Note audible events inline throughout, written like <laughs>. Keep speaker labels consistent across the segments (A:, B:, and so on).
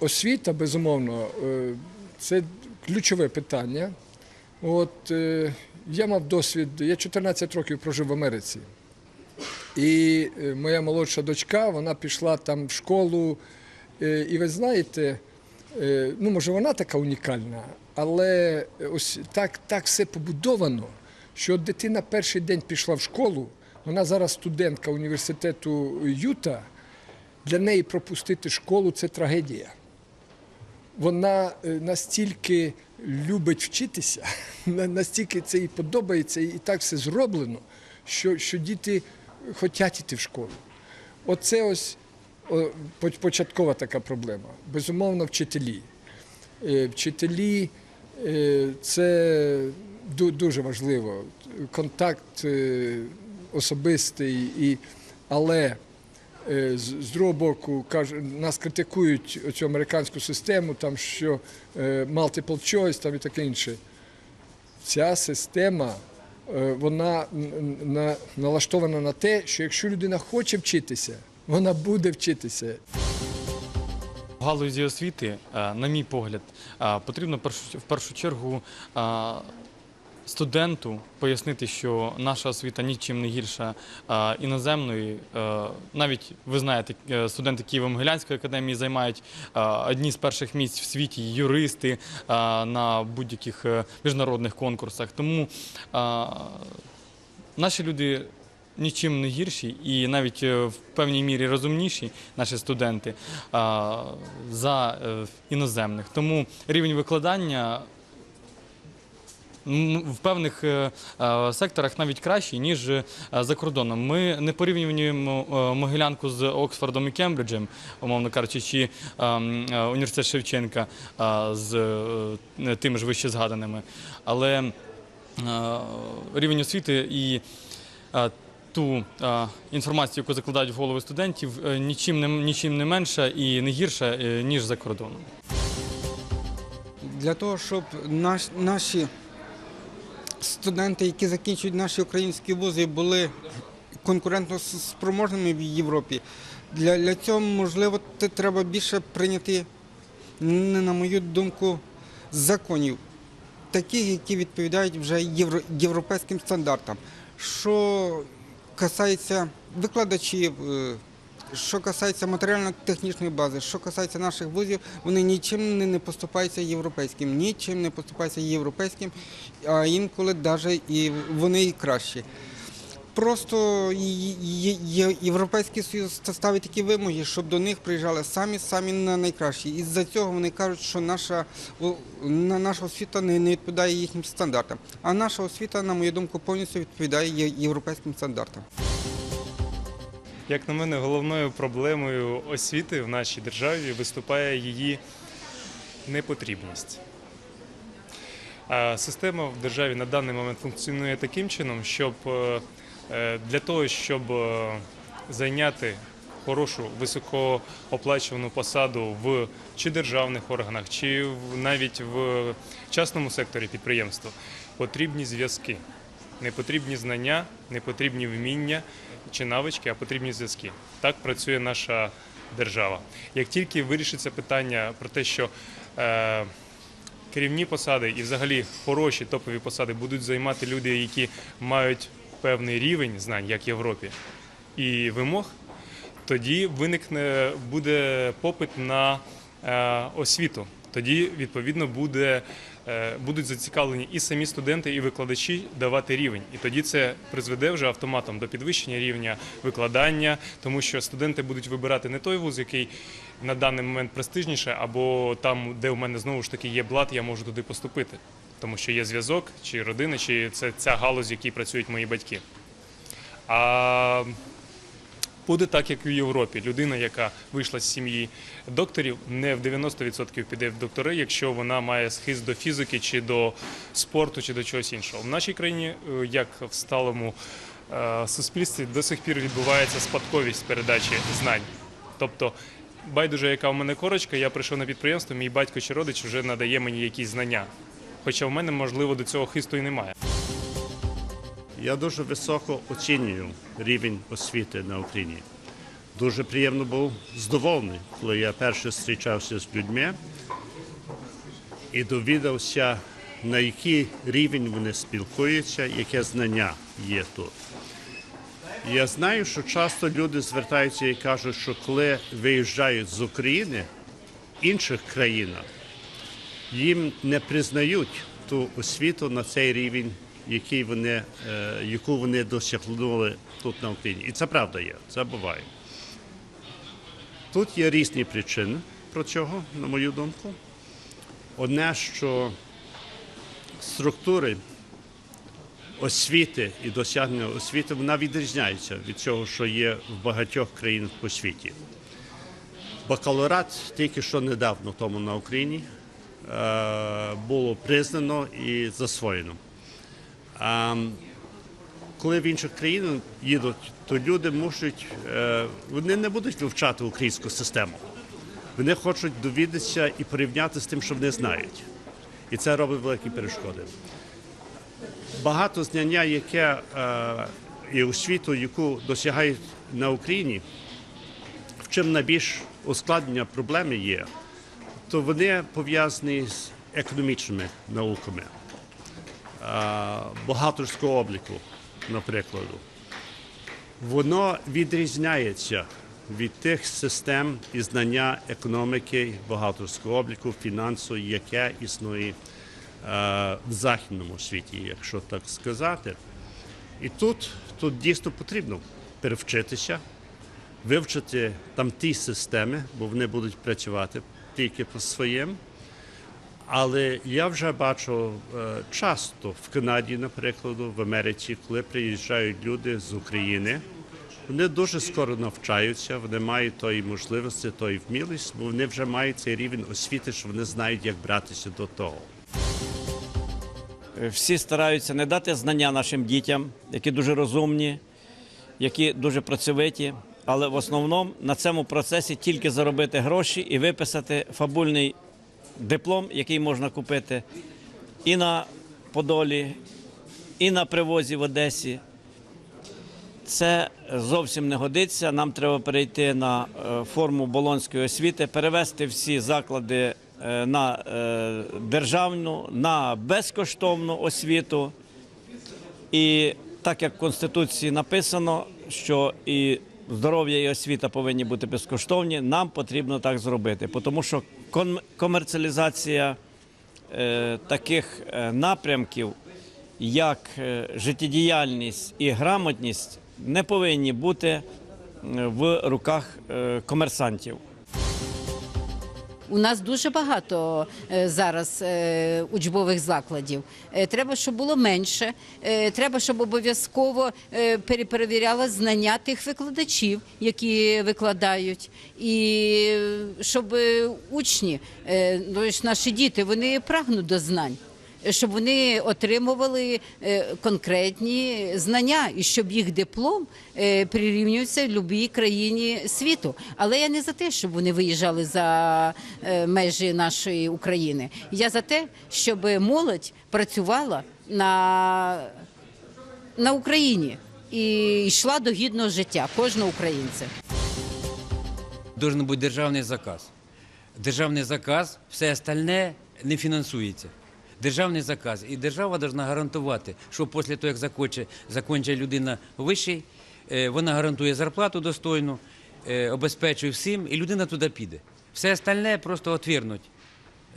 A: освіта, безумовно, е, це ключове питання. От е, я мав досвід, я 14 років прожив в Америці. І е, моя молодша дочка, вона пішла там в школу. І ви знаєте, ну може вона така унікальна, але ось так, так все побудовано, що дитина перший день пішла в школу, вона зараз студентка університету Юта. Для неї пропустити школу це трагедія. Вона е, настільки любить вчитися, <laughs> настільки це їй подобається, і так все зроблено, що, що діти хочуть йти в школу. Оце ось початкова така проблема. Безумовно, вчителі. Е, Вчителі е, це ду- дуже важливо. Контакт особистий, і, але з, з другого боку, нас критикують цю американську систему, там, що е, multiple choice там, і таке інше. Ця система е, вона налаштована на те, що якщо людина хоче вчитися, вона буде вчитися.
B: В галузі освіти, е, на мій погляд, е, потрібно в першу чергу е, студенту пояснити, що наша освіта нічим не гірша іноземної. Е, Навіть ви знаєте, е, студенти Києво-Могилянської академії займають одні з перших місць в світі юристи на будь-яких е, міжнародних конкурсах. Тому наші люди нічим не гірші і навіть в певній мірі розумніші наші студенти за іноземних. Тому рівень викладання в певних е, е, секторах навіть кращий, ніж е, за кордоном. Ми не порівнюємо Могилянку з Оксфордом і Кембриджем, умовно кажучи, чи е, м, е, університет Шевченка з тими ж вище згаданими. Але рівень освіти і ту інформацію, яку закладають в голови студентів, нічим не, нічим не менша і не гірша, ніж за кордоном.
C: для того, щоб наш, наші студенти, які закінчують наші українські вузи, були конкурентно спроможними в Європі. Для, для цього, можливо, треба більше прийняти, не на мою думку, законів, таких, які відповідають вже євро, європейським стандартам. Що касається викладачів, е, що касається матеріально-технічної бази, що касається наших вузів, вони нічим не, поступаються європейським, нічим не поступаються європейським, а інколи навіть і вони і кращі. Просто Європейський Союз ставить такі вимоги, щоб до них приїжджали самі самі на- найкращі. І з-за цього вони кажуть, що наша, наша освіта не відповідає їхнім стандартам. А наша освіта, на мою думку, повністю відповідає європейським стандартам.
D: Як на мене, головною проблемою освіти в нашій державі виступає її непотрібність. Система в державі на даний момент функціонує таким чином, щоб е, для того, щоб е, зайняти хорошу високооплачувану посаду в чи державних органах, чи навіть в частному секторі підприємства, потрібні зв'язки. Не потрібні знання, не потрібні вміння чи навички, а потрібні зв'язки. Так працює наша держава. Як тільки вирішиться питання про те, що е, керівні посади і взагалі хороші топові посади будуть займати люди, які мають певний рівень знань, як в Європі, і вимог, тоді виникне буде попит на е, освіту. Тоді відповідно буде, будуть зацікавлені і самі студенти, і викладачі давати рівень. І тоді це призведе вже автоматом до підвищення рівня викладання, тому що студенти будуть вибирати не той вуз, який на даний момент престижніше, або там, де у мене знову ж таки є блат, я можу туди поступити, тому що є зв'язок, чи родина, чи це ця галузь, в якій працюють мої батьки. А буде так, як і в Європі. Людина, яка вийшла з сім'ї докторів, не в 90% піде в доктори, якщо вона має схист до фізики, чи до спорту, чи до чогось іншого. В нашій країні, е, як в сталому е, суспільстві, до сих пір відбувається спадковість передачі знань. Тобто, байдуже, яка в мене корочка, я прийшов на підприємство, мій батько чи родич вже надає мені якісь знання. Хоча в мене, можливо, до цього хисту і немає.
E: Я дуже високо оцінюю рівень освіти на Україні. дуже приємно був здоволений, коли я перше зустрічався з людьми і довідався, на який рівень вони спілкуються, яке знання є тут. Я знаю, що часто люди звертаються і кажуть, що коли виїжджають з України інших країнах, їм не признають ту освіту на цей рівень, який вони, е, яку вони досягнули тут на Україні. І це правда є, це буває. Тут є різні причини про цього, на мою думку. Одне, що структури освіти і досягнення освіти вона відрізняється від цього, що є в багатьох країнах по світі. Бакалаврат тільки що недавно тому на Україні е, було признано і засвоєно. А коли в інших країнах їдуть, то люди мусять, е, вони не будуть вивчати українську систему. Вони хочуть довідатися і порівняти з тим, що вони знають. І це робить великі перешкоди. Багато знання, яке е, і освіту, яку досягають на Україні, в чим найбільш ускладнення проблеми є, то вони пов'язані з економічними науками, бухгалтерського обліку, наприклад. Воно відрізняється від тих систем і знання економіки, бухгалтерського обліку, фінансу, яке існує е, в західному світі, якщо так сказати. І тут, тут дійсно потрібно перевчитися, вивчити там ті системи, бо вони будуть працювати тільки по своєму. Але я вже бачу е, часто в Канаді, наприклад, в Америці, коли приїжджають люди з України, вони дуже скоро навчаються, вони мають тої можливості, тої вмілість, бо вони вже мають цей рівень освіти, що вони знають, як братися до того.
F: Всі стараються не дати знання нашим дітям, які дуже розумні, які дуже працьовиті, але в основному на цьому процесі тільки заробити гроші і виписати фабульний диплом, який можна купити і на Подолі, і на привозі в Одесі. Це зовсім не годиться. Нам треба перейти на е, форму болонської освіти, перевести всі заклади е, на е, державну, на безкоштовну освіту. І так як в Конституції написано, що і здоров'я і освіта повинні бути безкоштовні, нам потрібно так зробити, тому що комерціалізація е, таких е, напрямків, як е, життєдіяльність і грамотність, не повинні бути в руках комерсантів.
G: У нас дуже багато е, зараз е, учбових закладів. Е, Треба, щоб було менше. Треба, щоб обов'язково перепровіряли знання тих викладачів, які викладають, і щоб учні, ну, наші діти, вони прагнуть до знань. Щоб вони отримували е, конкретні знання і щоб їх диплом е, прирівнювався в будь-якій країні світу. Але я не за те, щоб вони виїжджали за е, межі нашої України. Я за те, щоб молодь працювала на, на Україні і йшла до гідного життя кожного українця.
H: Должен бути державний заказ. Державний заказ, все остальне не фінансується. Державний заказ. І держава повинна гарантувати, що після того, як закінчить людина вищий, е, вона гарантує зарплату достойну, е, обезпечує всім, і людина туди піде. Все остальне просто отвірнуть.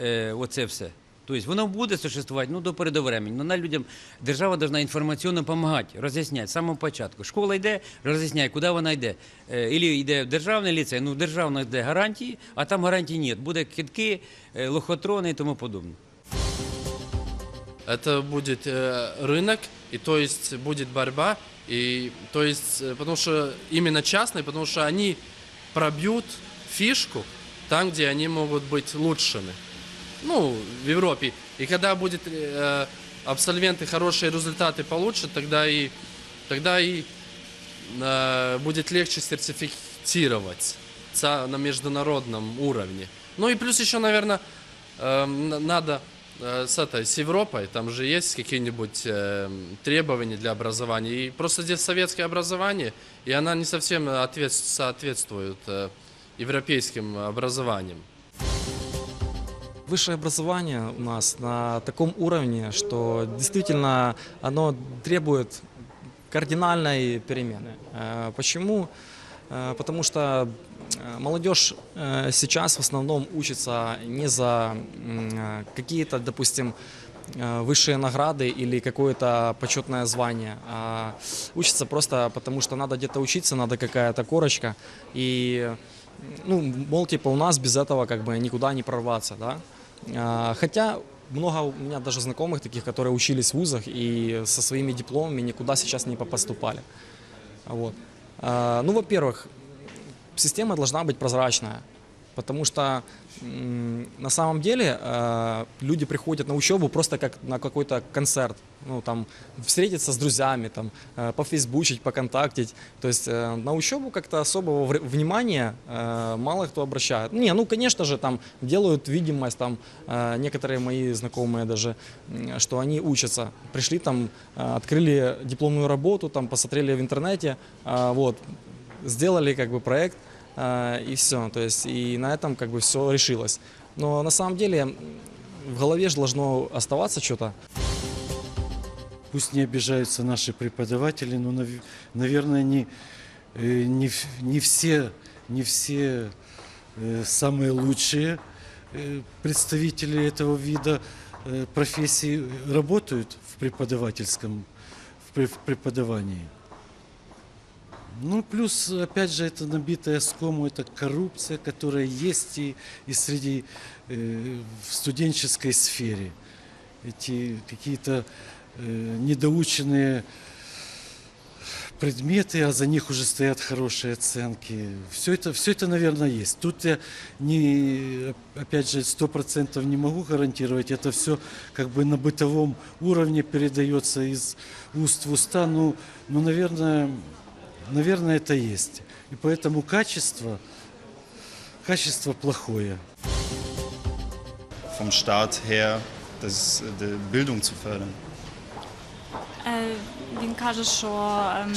H: Е, Оце все. Тобто воно буде существувати ну, до пори до времени. Но на людям держава повинна інформаційно допомагати, роз'ясняти з самого початку. Школа йде, роз'ясняє, куди вона йде. Ілі йде в державний ліцей, ну в державний йде гарантії, а там гарантій немає. Буде кидки, е, лохотрони і тому подобне
I: это будет э, рынок, и то есть будет борьба, и то есть, э, потому что именно частные, потому что они пробьют фишку там, где они могут быть лучшими. Ну, в Европе. И когда будет э, абсолвенты хорошие результаты получат, тогда и тогда и э, будет легче сертифицировать ца- на международном уровне. Ну и плюс еще, наверное, надо э, с этой, с Европой, там же есть какие-нибудь э, требования для образования. И просто здесь советское образование, и она не совсем ответ- соответствует э, европейским образованиям.
J: Высшее образование у нас на таком уровне, что действительно оно требует кардинальной перемены. Э, Почему? Э, Потому что э, молодежь э, сейчас в основном учится не за э, какие-то, допустим, э, высшие награды или какое-то почетное звание, а учится просто потому, что надо где-то учиться, надо какая-то корочка. И ну, мол, типа, у нас без этого как бы никуда не прорваться, да. А, Хотя много у меня даже знакомых таких, которые учились в вузах и со своими дипломами никуда сейчас не поступали. Вот. А, Ну, во-первых, система должна быть прозрачная, потому что на самом деле э, люди приходят на учебу просто как на какой-то концерт, ну там встретиться с друзьями, там э, пофейсбучить, поконтактить. То есть э, на учебу как-то особого внимания э, мало кто обращает. Не, ну конечно же там делают видимость, там некоторые мои знакомые даже, что они учатся, пришли там, открыли дипломную работу, там посмотрели в интернете, вот сделали как бы проект и все, то есть и на этом как бы все решилось. Но на самом деле в голове же должно оставаться что-то.
K: Пусть не обижаются наши преподаватели, но, нав- наверное, не, э, не, не все, не все э, самые лучшие э, представители этого вида профессии работают в преподавательском в пре- в преподавании. Ну, плюс, опять же, это набитая скому, это коррупция, которая есть и, и среди, э, в студенческой сфере. Эти какие-то э, недоученные предметы, а за них уже стоят хорошие оценки. Все это, все это, наверное, есть. Тут я не, опять же, сто процентов не могу гарантировать. Это все как бы на бытовом уровне передается из уст в уста. Ну, ну наверное, наверное, это есть. И поэтому качество, качество плохое.
L: vom Staat her das, die Bildung zu fördern.
M: Е, Він каже, що ем,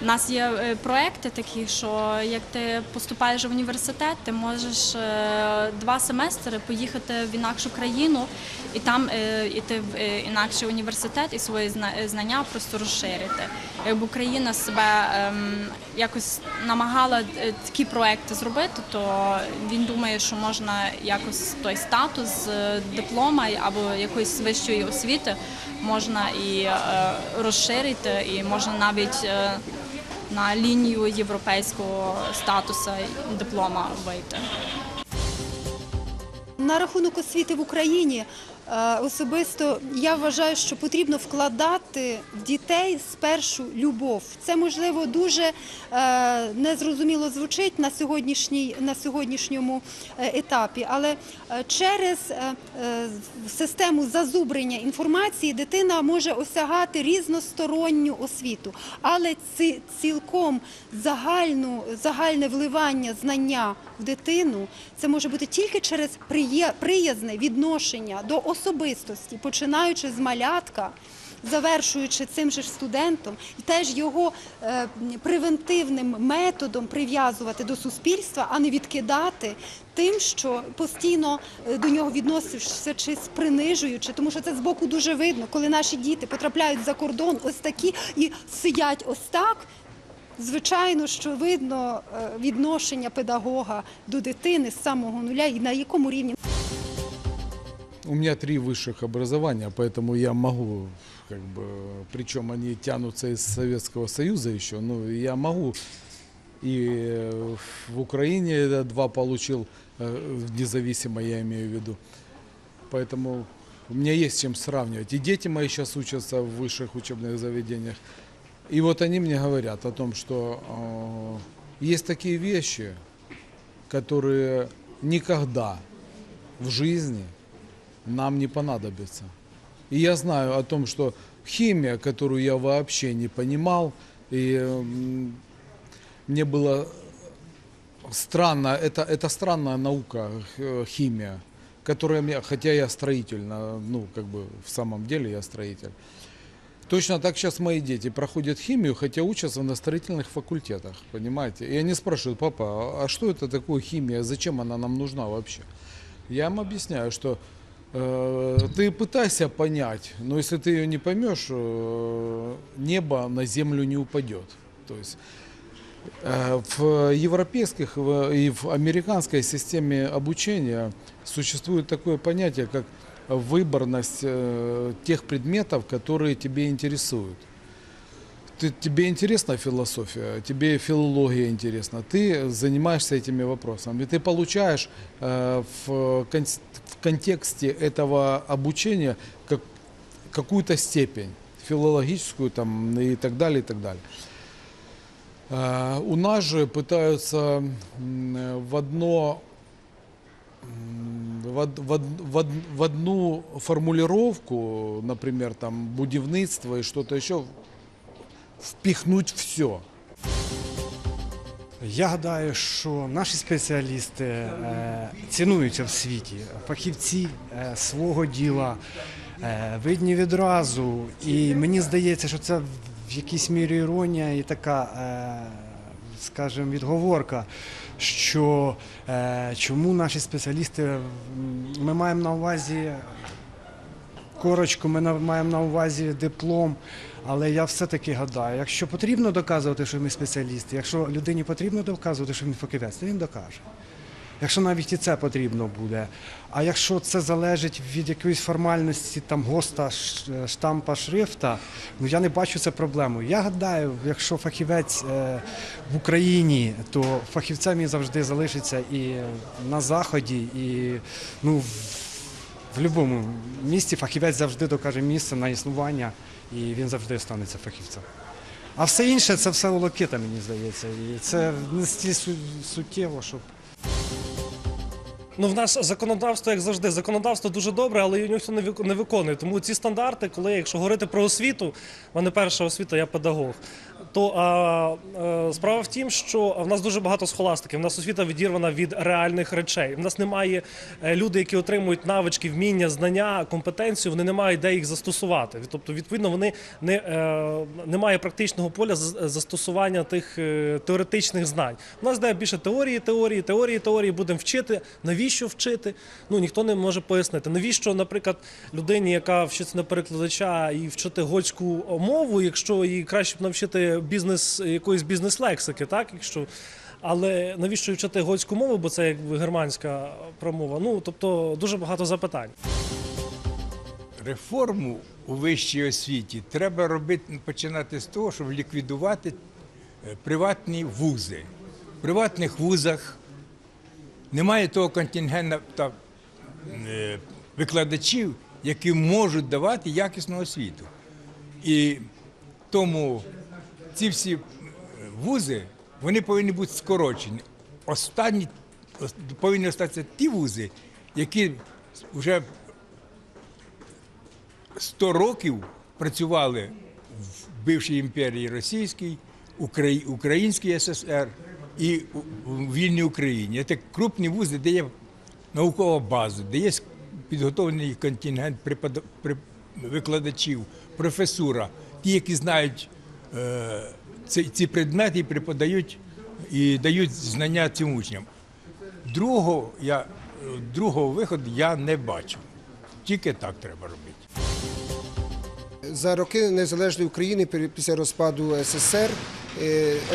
M: в нас є е, проекти такі, що як ти поступаєш в університет, ти можеш е, два семестри поїхати в інакшу країну і там е, іти в інакший університет і свої знання просто розширити. Якби Україна себе ем, якось намагала такі проекти зробити, то він думає, що можна якось той статус диплома або якоїсь вищої освіти можна і розширити, і можна навіть на лінію європейського статусу диплома вийти.
N: На рахунок освіти в Україні особисто я вважаю, що потрібно вкладати в дітей спершу любов. Це можливо дуже е, незрозуміло звучить на на сьогоднішньому е, етапі, але е, через е, е, систему зазубрення інформації дитина може осягати різносторонню освіту, але ці цілком загальну загальне вливання знання в дитину це може бути тільки через приязне відношення до особистості, починаючи з малятка. Завершуючи цим же студентом, і теж його е, превентивним методом прив'язувати до суспільства, а не відкидати тим, що постійно е, до нього відносишся чи принижуючи, тому що це збоку дуже видно, коли наші діти потрапляють за кордон, ось такі і сидять ось так. Звичайно, що видно е, відношення педагога до дитини з самого нуля і на якому рівні.
O: У меня три высших образования, поэтому я могу, как бы, причем они тянутся из Советского Союза еще, но я могу и э, в Украине я два получил, э, независимо я имею в виду. Поэтому у меня есть чем сравнивать. И дети мои сейчас учатся в высших учебных заведениях. И вот они мне говорят о том, что э, есть такие вещи, которые никогда в жизни нам не понадобится. И я знаю о том, что химия, которую я вообще не понимал, и м, мне было странно, это, это странная наука, э, химия, которое мне, хотя я строитель, ну, как бы в самом деле я строитель. Точно так сейчас мои дети проходят химию, хотя учатся на строительных факультетах, понимаете? И они спрашивают, папа, а- что это такое химия, зачем она нам нужна вообще? Я им объясняю, что э, ты пытайся понять, но если ты ее не поймешь, э, небо на землю не упадет. То есть Э, В европейских в- и в американской системе обучения существует такое понятие, как выборность э, тех предметов, которые тебе интересуют. Ты, тебе интересна философия, тебе филология интересна, ты занимаешься этими вопросами, и ты получаешь э, в, кон- в контексте этого обучения как, какую-то степень филологическую там, и так далее, и так далее. Э, У нас же пытаются в одно в, одну формулировку, например, там будівництво и что-то еще, впихнуть все.
P: Я гадаю, що наші спеціалісти е, цінуються в світі. Фахівці е, свого діла е, видні відразу. І мені здається, що це в якійсь мірі іронія і така, скажімо, відговорка, що е, чому наші спеціалісти, ми маємо на увазі корочку, ми маємо на увазі диплом. Але я все-таки гадаю, якщо потрібно доказувати, що ми спеціалісти, якщо людині потрібно доказувати, що він фахівець, то він докаже. Якщо навіть і це потрібно буде. А якщо це залежить від якоїсь формальності там ГОСТа, штампа, шрифта, ну я не бачу це проблемою. Я гадаю, якщо фахівець е, в Україні, то фахівцем він завжди залишиться і на заході, і ну, в, будь-якому місті фахівець завжди докаже місце на існування, і він завжди станеться фахівцем. А все інше це все волокита, мені здається. І це не стільки су- суттєво, щоб
Q: Ну, в нас законодавство, як завжди, законодавство дуже добре, але його ніхто не вик- виконує. Тому ці стандарти, коли якщо говорити про освіту, в мене перша освіта, я педагог. То а, е, справа в тім, що в нас дуже багато схоластики. В нас освіта відірвана від реальних речей. В нас немає е, люди, які отримують навички, вміння, знання, компетенцію. Вони не мають де їх застосувати. Тобто, відповідно, вони не е, немає практичного поля застосування тих теоретичних знань. У нас де більше теорії, теорії, теорії, теорії будемо вчити. Навіщо вчити? Ну ніхто не може пояснити. Навіщо, наприклад, людині, яка вчиться на перекладача і вчити гольську мову, якщо їй краще б навчити бізнес якоїсь бізнес-лексики, так якщо. Але навіщо вчити гольську мову, бо це якби германська промова? Ну тобто дуже багато запитань.
R: Реформу у вищій освіті треба робити починати з того, щоб ліквідувати е, приватні вузи. В приватних вузах немає того контингента е, викладачів, які можуть давати якісну освіту. І тому ці всі вузи вони повинні бути скорочені. Останні повинні залишитися ті вузи, які вже 100 років працювали в бившій імперії Російській, Украї- Українській ССР і у вільній Україні. Це крупні вузи, де є наукова база, де є підготовлений контингент викладачів, професура, ті, які знають ці, ці предмети преподають і дають знання цим учням. Другого, я, другого виходу я не бачу. Тільки так треба робити.
S: За роки незалежної України після розпаду СССР е,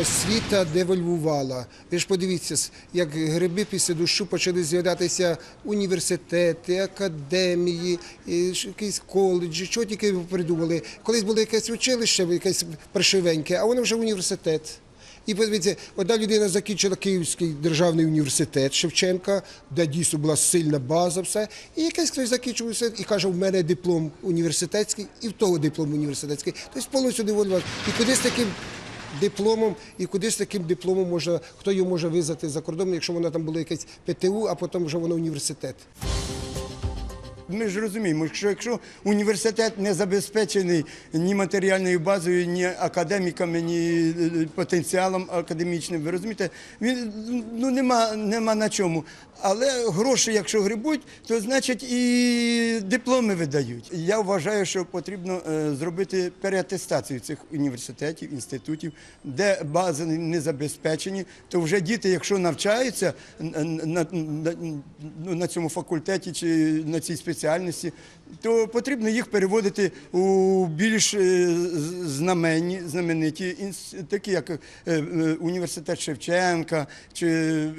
S: освіта девальвувала. Ви ж подивіться, як гриби після дощу почали з'являтися університети, академії, е, якісь коледжі, що тільки придумали. Колись було якесь училище, якесь паршивеньке, а воно вже університет. І подивіться, одна людина закінчила Київський державний університет Шевченка, де дійсно була сильна база, все. І якийсь хтось закінчив університет і каже, в мене диплом університетський, і в того диплом університетський. Тобто повністю дивував. І куди з таким дипломом, і куди з таким дипломом можна, хто його може визнати за кордоном, якщо воно там було якесь ПТУ, а потім вже воно університет.
T: Ми ж розуміємо, що якщо університет не забезпечений ні матеріальною базою, ні академіками, ні е, потенціалом академічним, ви розумієте, він ну нема, нема на чому. Але гроші, якщо грибуть, то значить і дипломи видають. Я вважаю, що потрібно е, зробити переатестацію цих університетів, інститутів, де бази не забезпечені, то вже діти, якщо навчаються на, на, на, ну, на цьому факультеті чи на цій спеціальності, специальности то потрібно їх переводити у більш е, знаменні, знамениті такі як е, е, університет Шевченка чи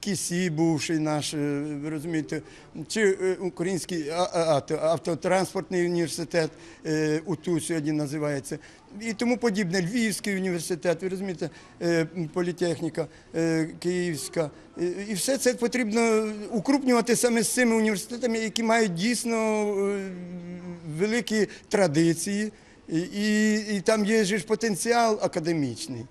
T: КІСІ, бувший наш, ви розумієте, чи Український автотранспортний університет УТУ сьогодні називається. І тому подібне. Львівський університет, ви розумієте, політехніка, Київська. І все це потрібно укрупнювати саме з цими університетами, які мають дійсно великі традиції, і, і, там є ж потенціал академічний.